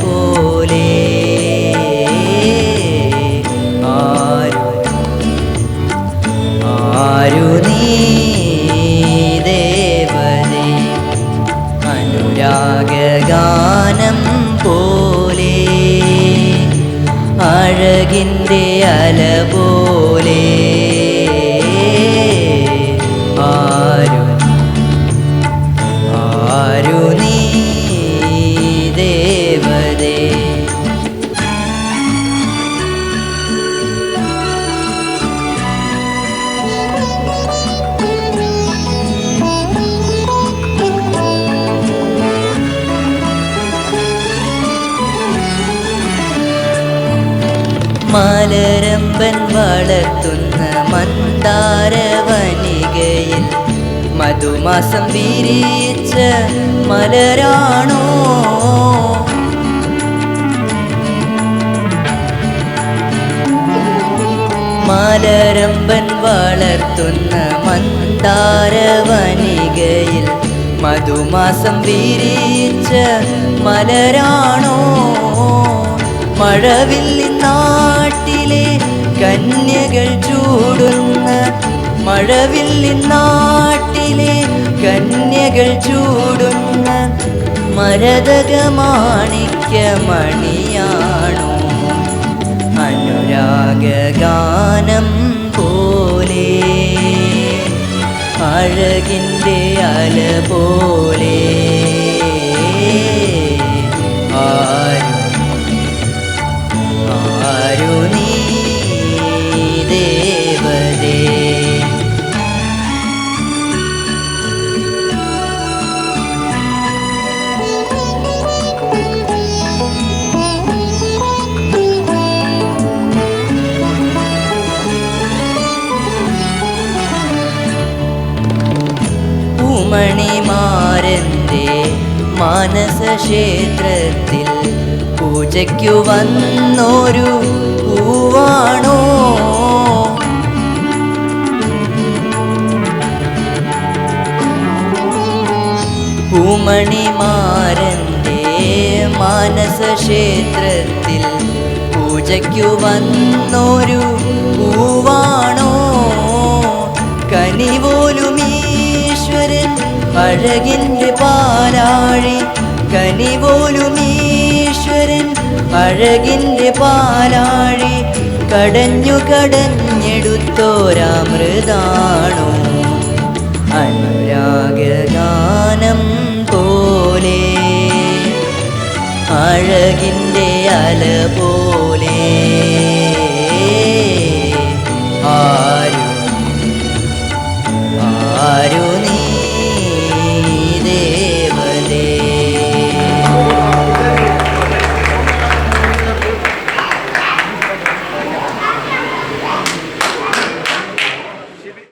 പോലെ ആരു ആരു നീ ദേവനെ? അനുരാഗാനം പോലെ അഴകിന്റെ അല പോലെ മാലരമ്പൻ വളർത്തുന്ന മന്ദാരവനികയിൽ മധുമാസം വിരിച്ച മലരാണോ? മലരമ്പൻ വളർത്തുന്ന മന്ദാരവനികയിൽ മധുമാസം വിരിച്ച മലരാണോ? മഴവില്ലി നാട്ടിലെ കന്യകൾ ചൂടുന്ന മഴവില്ലി നാട്ടിലെ കന്യകൾ ചൂടുന്ന മരതകമാണിക്യമണിയാണോ അനുരാഗാനം പോലെ അഴകിന്റെ അല പോലെ പൂമണിമാരന്റെ മാനസക്ഷേത്രത്തിൽ പൂജയ്ക്കു വന്നൊരു പൂവാണോ? പൂമണിമാരന്റെ മാനസക്ഷേത്രത്തിൽ പൂജയ്ക്കു വന്നൊരു പൂവാണോ? അഴകിന്റെ പാലാഴി കനിപോലും ഈശ്വരൻ അഴകിന്റെ പാലാഴി കടഞ്ഞു കടഞ്ഞെടുത്തോരാമൃതാണോ? അനുരാഗഗാനം പോലെ അഴകിന്റെ അല പോലെ